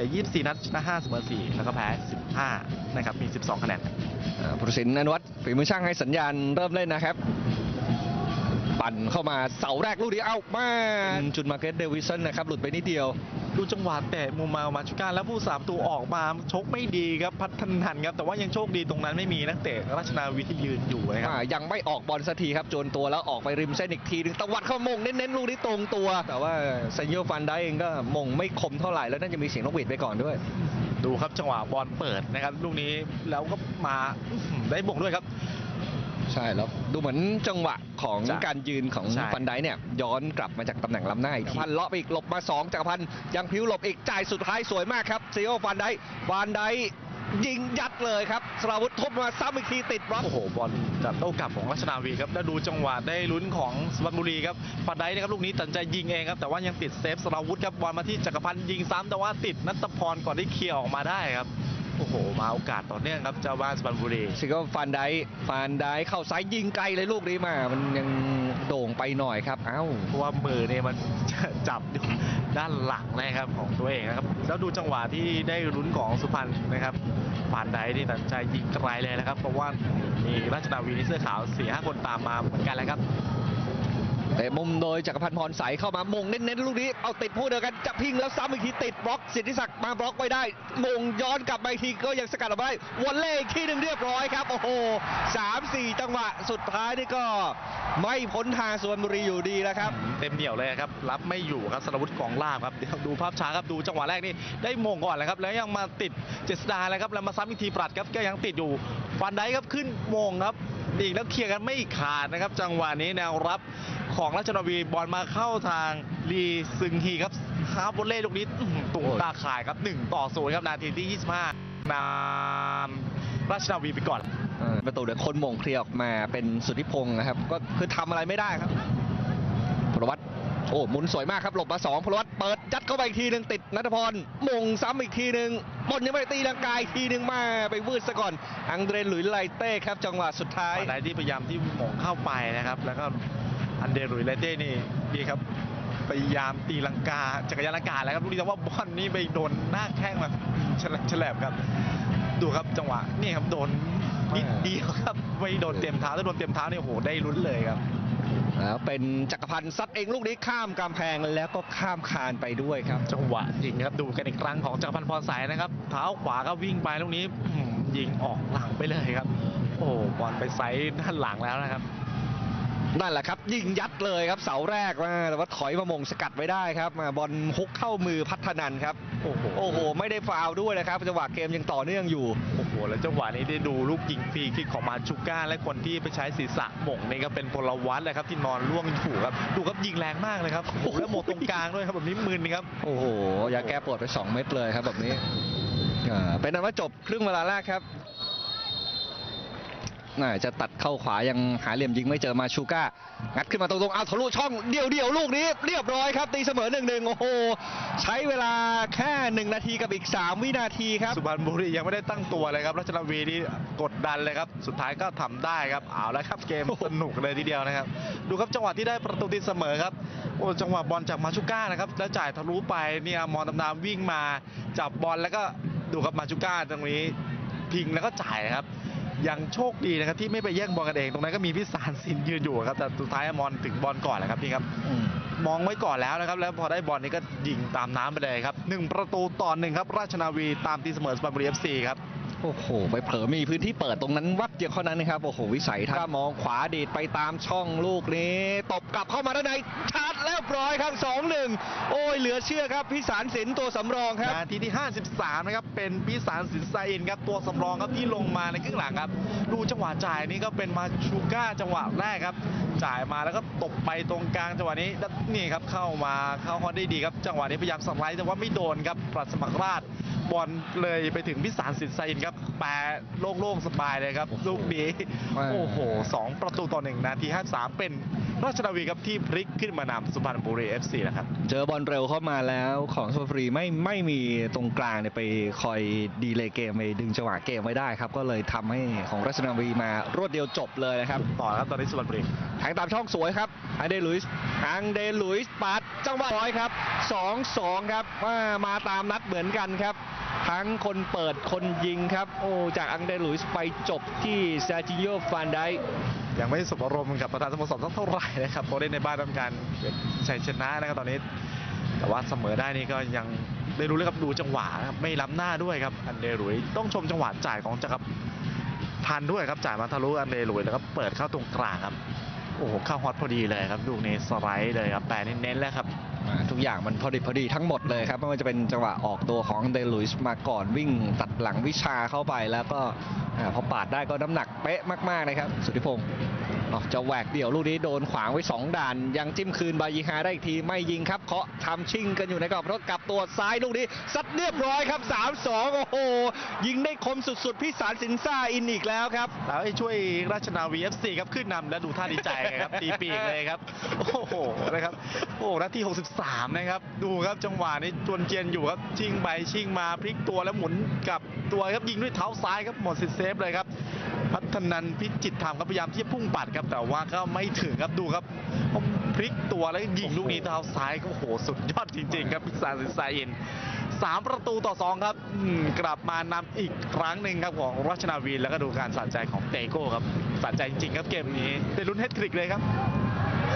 แต่24 นัดชนะ5เสมอ4แล้วก็แพ้ 15 นะครับ มี 12 คะแนนอ่าผู้ตัดสินอนุวัฒน์ฝีมือช่างให้สัญญาณเริ่มเล่นนะครับ ปั่นเข้ามาเสาแรกลูกนี้เอ้ามาจุดมาร์เก็ตเดวิสันนะครับ หลุดไปนิดเดียว ดูจังหวะแตะมุมมามาชุก้าแล้วผู้สามตัวออกมาชกไม่ดีครับพัฒนันครับแต่ว่ายังโชคดีตรงนั้นไม่มีนักเตะราชนาวีที่ยืนอยู่นะครับอ่ายังไม่ออกบอลสักทีครับโจนตัวแล้วออกไปริมเส้นอีกทีหนึงตะวัดเข้ามงเน้นๆลูกนี้ตรงตัว แต่ว่าเซนโยฟันได้เองก็มงไม่คมเท่าไหร่แล้วน่าจะมีเสียงนกหวีดไปก่อนด้วย ดูครับจังหวะบอลเปิดนะครับลูกนี้แล้วก็มาอื้อหือได้บ่งด้วยครับ ใช่แล้วดูเหมือนจังหวะของใช่การยืนของใช่ ฟันไดเนี่ยย้อนกลับมาจากตำแหน่งล้ำหน้าอีกทีพันเลาะไปอีกหลบมา2จักรพันธ์ยังพลิ้วหลบอีกจ่ายสุดท้ายสวยมากครับซีโอฟันไดฟันไดยิงยัดเลยครับสราวุธทบมาซ้ำอีกทีติดบล็อก โอ้โหบอลจากโต้กลับของราชนาวีครับแล้วดูจังหวะได้ลุ้นของสุพรรณบุรีครับฟันได้นะครับลูกนี้ตัดสินใจยิงเองครับแต่ว่ายังติดเซฟสราวุธครับบอลมาที่จักรพันธ์ยิงซ้ำแต่ว่าติดนัทพรก่อนที่เคลียร์ออกมาได้ครับ โอ้โห มาโอกาสต่อเนื่องครับเจ้าบ้านสุพรรณบุรีซิโอฟันไดฟันไดเข้าซ้ายยิงไกลเลยลูกนี้มา มันยังโด่งไปหน่อยครับ เอ้าเพราะว่ามือเนี่ยมันจับอยู่ด้านหลังนะครับของตัวเองนะครับ แล้วดูจังหวะที่ได้ลุ้นของสุพรรณนะครับฟานไดที่ตัดสินใจยิงไกลเลยนะครับ เพราะว่ามีราชนาวีในเสื้อขาว4ีหคนตามมาเหมือนกันแล้วครับ แต่มุมโดยจักรพันธ์พรใสเข้ามามงเน้นๆลูกนี้ เอาติดผู้เดียวกันจะพิงแล้วซ้ำอีกทีติดบล็อกสิทธิศักดิ์มาบล็อกไว้ได้มงย้อนกลับมาอีกทีก็ยังสกัดออกมาได้วอลเล่อีกทีหนึ่งเรียบร้อยครับ โอ้โหสามสี่จังหวะสุดท้ายนี่ก็ไม่พ้นทางสุวรรณบุรีอยู่ดีแล้วครับเต็มเหนียวเลยครับรับไม่อยู่ครับสรวุฒิกองล่างครับเดี๋ยวดูภาพช้าครับดูจังหวะแรกนี่ได้มงก่อนเลยครับแล้วยังมาติดเจษดาเลยครับแล้วมาซ้ำอีกทีปรัดครับก็ยังติดอยู่ฟันได้ครับขึ้นมงครับอีกแล้วเคลียร์กันไม่ขาดนะครับ จังหวะนี้แนวรับ ของราชนาวีบอลมาเข้าทางลีซึงฮีครับฮาร์บอลเล่ลูกนี้อื้อหือตุงตาข่ายครับ 1 ต่อ0ครับนาทีที่ 25นำราชนาวีไปก่อนเออประตูเดี๋ยวคนหมงเคลียร์ออกมาเป็นสุทธิพงศ์นะครับ ก็คือทำอะไรไม่ได้ครับพลวัตโอ้หมุนสวยมากครับหลบมาสองพลวัตเปิดยัดเข้าไปอีกทีหนึ่งติดนัทพรมงซ้ำอีกทีหนึ่งบอลยังไม่ได้ตีลังกายอีกทีหนึ่งมาไปวืดซะก่อน อังเดรนหลุยส์ไลเต้ครับ จังหวะสุดท้ายอะไรที่พยายามที่หม่งเข้าไปนะครับ แล้วก็ อันเดรุยเลเต้นี่ดีครับพยายามตีลังกาจักรยานลังกาแล้วครับลูกนี้แต่ว่าบอลนี่ไปโดนหน้าแข้งมาฉลับฉลับครับ ดูครับจังหวะนี่ครับโดนนิดเดียวครับไม่โดนเต็มเท้าถ้าโดนเต็มเท้าเนี่ยโอ้โหได้ลุ้นเลยครับแล้วเป็นจักรพันธ์ซัดเองลูกนี้ข้ามกำแพงแล้วก็ข้ามคานไปด้วยครับ จังหวะยิงครับดูกันอีกครั้งของจักรพันธ์พรสายนะครับ เท้าขวาก็วิ่งไปลูกนี้อื้อหือยิงออกหลังไปเลยครับ โอ้โหบอลไปไซส์ด้านหลังแล้วนะครับ นั่นแหละครับ ยิงยัดเลยครับเสาแรกมาแต่ว่าถอยมามงสกัดไว้ได้ครับมาบอลฮุกเข้ามือพัฒนันครับโอ้โหโอ้โห ไม่ได้ฟาวล์ด้วยนะครับจังหวะเกมยังต่อเนื่องอยู่ โอ้โห แล้วจังหวะนี้ได้ดูลูกยิงฟรีคิกของมาชูก้า และคนที่ไปใช้ศีรษะหม่งนี่ก็เป็นพลวัตเลยครับที่นอนล่วงอยู่ครับดูครับยิงแรงมากเลยครับโอ้โหแล้วหมดตรงกลางด้วยครับแบบนี้มึนครับโอ้โหยาแก้ปวดไป 2 เม็ดเลยครับแบบนี้อ่าเป็นนั้นว่าจบครึ่งเวลาแรกครับน่า จะตัดเข้าขวายังหาเหลี่ยมยิงไม่เจอมาชูก้า งัดขึ้นมาตรงๆเอาทะลุช่องเดี่ยวเดี่ยวๆลูกนี้เรียบร้อยครับ ตีเสมอหนึ่งหนึ่งโอ้โห ใช้เวลาแค่1นาทีกับอีก 3 วินาทีครับ สุพรรณบุรียังไม่ได้ตั้งตัวเลยครับรัชนาวีนี่กดดันเลยครับ สุดท้ายก็ทำได้ครับเอาแล้วครับเกมสนุกเลยทีเดียวนะครับ ดูครับจังหวะที่ได้ประตูตีเสมอครับโอ้จังหวะบอลจากมาชูก้านะครับแล้วจ่ายทะลุไปเนี่ยมอนตำนามวิ่งมาจับบอลแล้วก็ดูครับมาชูก้าตรงนี้พิงแล้วก็จ่ายนะครับ ยังโชคดีนะครับที่ไม่ไปแย่งบอลกันเอง ตรงนั้นก็มีพิสารสินยืนอยู่ครับแต่สุดท้ายมอนถึงบอลก่อนแหละครับนี่ครับมองไว้ก่อนแล้วนะครับ แล้วพอได้บอลนี้ก็ยิงตามน้ำไปเลยครับหนึ่งประตูต่อหนึ่งครับ ราชนาวีตามตีเสมอสุพรรณบุรีเอฟซีครับ โอ้โห ไปเผลอมีพื้นที่เปิดตรงนั้นวัดเดียวเท่านั้นนะครับ โอ้โห วิสัยทัศน์มองขวาดีดไปตามช่องลูกนี้ ตบกลับเข้ามาด้านในชาร์จแล้วรียบร้อยครับ2-1โอ้ยเหลือเชื่อครับพิสารสินตัวสำรองครับนาทีที่ 53 นะครับ เป็นพิสารสินไซอินครับตัวสำรองครับที่ลงมาในครึ่งหลังครับ ดูจังหวะจ่ายนี่ก็เป็นมาชูก้าจังหวะแรกครับ จ่ายมาแล้วก็ตบไปตรงกลางจังหวะนี้ นี่ครับเข้ามาเข้าฮอนได้ดีครับ จังหวะนี้พยายามสไลด์แต่ว่าไม่โดนครับปรัดสมัครราชบอลเลยไปถึงพิสารสินไซอินครับแปรโล่งๆสบายเลยครับลูกนี้ว้าวโอ้โหสองประตูต่อหนึ่งนาที53เป็นราชนาวีครับที่พลิกขึ้นมานำสุพรรณบุรี FC นะครับ เจอบอลเร็วเข้ามาแล้วของสุพรรณบุรีไม่ไม่มีตรงกลางเนี่ยไปคอยดีเลย์เกมไปดึงจังหวะเกมไว้ได้ครับ ก็เลยทำให้ของราชนาวีมารวดเดียวจบเลยนะครับ ต่อครับตอนนี้สุพรรณบุรีแทงตามช่องสวยครับอังเดลุยส์อังเดลุยส์ปัดจังหวะร้อยครับ2-2ครับมามาตามนัดเหมือนกันครับ ทั้งคนเปิดคนยิงครับ โอ้จากอังเดลุยส์ไปจบที่ซาจิโยฟานไดยังไม่สบอารมณ์กับประธานสโมสรสักเท่าไหร่นะครับเพราะเล่นในบ้านต้องการชัยชนะนะครับตอนนี้ แต่ว่าเสมอได้นี่ก็ยังได้รู้เลยครับดูจังหวะครับไม่ล้ำหน้าด้วยครับอันเดรุยต้องชมจังหวะจ่ายของจักรพันด้วยครับจ่ายมาทะลุอันเดรุยแล้วก็เปิดเข้าตรงกลางครับ โอ้โหเข้าฮอตพอดีเลยครับลูกนี้สไลด์เลยครับแปะเน้นๆแล้วครับ อ่าทุกอย่างมันพอดีพอดีทั้งหมดเลยครับไม่ว่าจะเป็นจังหวะออกตัวของเดลุยส์มาก่อนวิ่งตัดหลังวิชาเข้าไปแล้วก็อาพอปาดได้ก็น้ำหนักเป๊ะมากๆนะครับ สุทธิพงศ์ จะแหวกเดี่ยวลูกนี้โดนขวางไว้ 2 ด่าน ยังจิ้มคืนบายีฮาได้อีกทีไม่ยิงครับเคาะทำชิ่งกันอยู่ในกรอบรถกลับตัวซ้ายลูกนี้ซัดเรียบร้อยครับ 3-2 โอ้โห ยิงได้คมสุดๆ พี่สารสินซ่าอินอีกแล้วครับแล้วช่วยราชนาวี FC ครับขึ้นนำและดูท่าดีใจครับตีปีกเลยครับ โอ้โหนะครับโอ้โหนาที 63 นะครับ ดูครับจังหวะนี้จวนเจียนอยู่ครับชิงไปชิงมาพลิกตัวแล้วหมุนกลับตัวครับยิงด้วยเท้าซ้ายครับหมดสิทธิ์เซฟเลยครับ พัฒนันพิจิตรธรรมครับพยายามที่จะพุ่งปัดครับ แต่ว่าก็ไม่ถึงครับดูครับพลิกตัวแล้วยิงลูกนี้เท้าซ้ายก็โอ้โหสุดยอดจริงๆครับพิซาซินไซอินสามประตูต่อสองครับอืมกลับมานำอีกครั้งหนึ่งครับของราชนาวีแล้วก็ดูการสะใจของเตโก้ครับสะใจจริงๆครับเกมนี้เป็นลุ้นเฮดทริกเลยครับ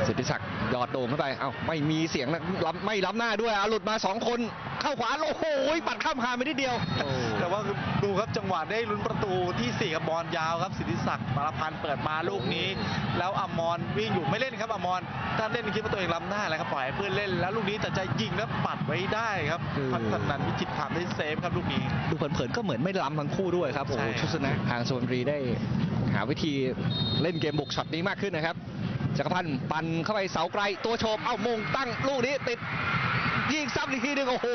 สิทธิศักดิ์ยอดโด่งเข้าไป เอ้าไม่มีเสียงนะล้ำไม่ล้ำหน้าด้วยอะหลุดมา 2 คน เข้าขวา โอ้โหปัดข้ามคานไปนิดเดียว แต่ว่าดูครับจังหวะได้ลุ้นประตูที่สี่กับบอลยาวครับสิทธิศักดิ์มารพันธ์เปิดมาลูกนี้ แล้วอมรวิ่งอยู่ไม่เล่นครับอมรถ้าเล่นคิดว่าตัวเองล้ำหน้าแล้วครับปล่อยให้เพื่อนเล่น แล้วลูกนี้แต่ใจยิงแล้วปัดไว้ได้ครับคือพัฒนันวิจิตรธรรมได้เซฟครับลูกนี้ดูเผินๆก็เหมือนไม่ล้ำทั้งคู่ด้วยครับโอ้โหใช่ชุดชนะทางโซนรีได้หาวิธีเล่นเกมบุกช็อตนี้มากขึ้นนะครับจักรพันธ์ปันเข้าไปเสาไกลตัวโฉบเอ้ามงตั้งลูกนี้ติด ยิงซ้ำอีกทีหนึ่งโอ้โห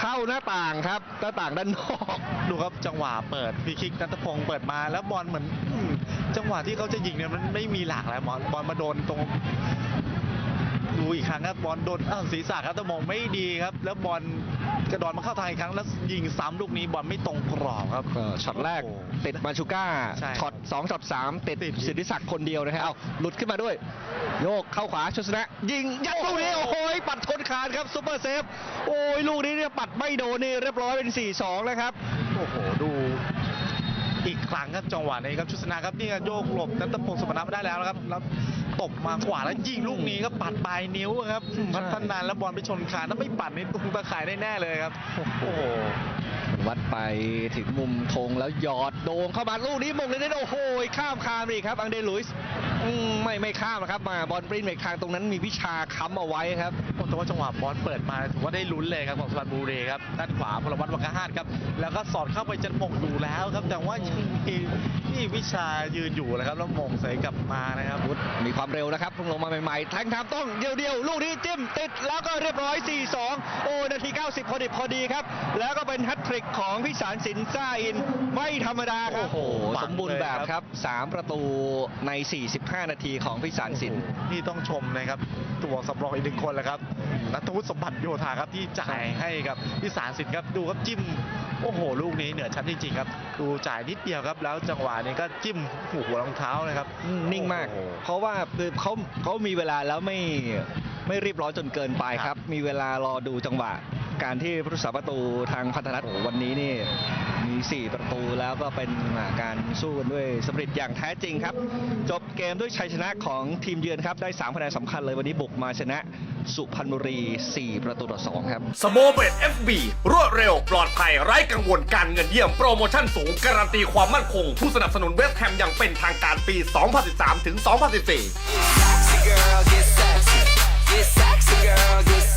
เข้าหน้าต่างครับหน้าต่างด้านนอก ดูครับจังหวะเปิดฟรีคิกนัทพงศ์เปิดมาแล้วบอลเหมือนอืมจังหวะที่เขาจะยิงเนี่ยมันไม่มีหลากแล้วบอลบอลมาโดนตรง ดูอีกครั้งครับบอลโดนอ้าวศีรษะครับแต่มองไม่ดีครับ แล้วบอลกระดอนมาเข้าทางอีกครั้งแล้วยิงซ้ำลูกนี้บอลไม่ตรงกรอบครับก็ช็อตแรกโอ้โหติดมาชูก้าใช่ช็อต2ช็อต3ติดติด สิทธิศักดิ์คนเดียวนะครับเอาหลุดขึ้นมาด้วย โยกเข้าขวาชนชนะ ยิงยัดลูกนี้ โอ้โหปัดชนคานครับซุปเปอร์เซฟ โอ้ยลูกนี้เนี่ยปัดไม่โดนนี่เรียบร้อยเป็น 4-2 แล้วครับ โอ้โหดู อีกครั้งครับจังหวะนี้ครับชุดชนะครับนี่ก็โยกหลบนัทพงศ์สมนับได้แล้วนะครับแล้วตบมาขวาแล้วยิงลูกนี้ก็ปัดปลายนิ้วครับพัฒนานแล้วบอลไปชนคานถ้าไม่ปัดนี่ตุ้งตะข่ายได้แน่เลยครับโอ้โหวัดไปถึงมุมธงแล้วหยอดโด่งเข้ามาลูกนี้มงเลยนะโอ้โหข้ามคานอีกครับอังเดลุยส์ ไม่ไม่ข้ามนะครับมาบอลปริ้นเมกทางตรงนั้นมีวิชาค้ำเอาไว้ครับแต่ว่าจังหวะบอลเปิดมาถือว่าได้ลุ้นเลยครับของสุพรรณบุรีครับด้านขวาพลวัตวังกะฮาดครับแล้วก็สอดเข้าไปจะมงอยู่แล้วครับ แต่ว่ายังมีนี่วิชายืนอยู่นะครับแล้วมงใส่กลับมานะครับวุฒมีความเร็วนะครับเพิ่งลงมาใหม่ๆแทงทำต้องเดียวๆลูกนี้จิ้มติดแล้วก็เรียบร้อย 4-2 โอ้นาที 90 พอดีพอดีครับ แล้วก็เป็นแฮตทริกของพิสารสินซ่าอินไม่ธรรมดาครับโอ้โหสมบูรณ์แบบครับ 3 ประตูใน 45นาทีของพิสารสิน นี่ต้องชมนะครับ ตัวสำรองอีกหนึ่งคนแหละครับนัทวุฒิสมบัติโยธาครับที่จ่ายให้กับพิสารสิทธิ์ครับดูครับจิ้มโอ้โห ลูกนี้เหนือชั้นจริงๆครับ ดูจ่ายนิดเดียวครับ แล้วจังหวะนี้ก็จิ้มหัวรองเท้านะครับอืมนิ่งมากโอ้โหเพราะว่าคือเขาเขามีเวลาแล้วไม่ไม่รีบร้อนจนเกินไปครับ มีเวลารอดูจังหวะ การที่ผู้รักษาประตูทางพันธนัทวันนี้นี่มี 4 ประตูแล้วก็เป็นการสู้กันด้วยสปริตอย่างแท้จริงครับ จบเกมด้วยชัยชนะของทีมเยือนครับ ได้3คะแนนสำคัญเลยวันนี้บุกมาชนะสุพรรณบุรี 4 ประตูต่อ 2 ครับ สโมเบต FB รวดเร็ว ปลอดภัย ไร้กังวลการเงินเยี่ยม โปรโมชั่นสูง การันตีความมั่นคง ผู้สนับสนุนเวสแฮมอย่างเป็นทางการปี 2013-2014 Sexy girl, get set.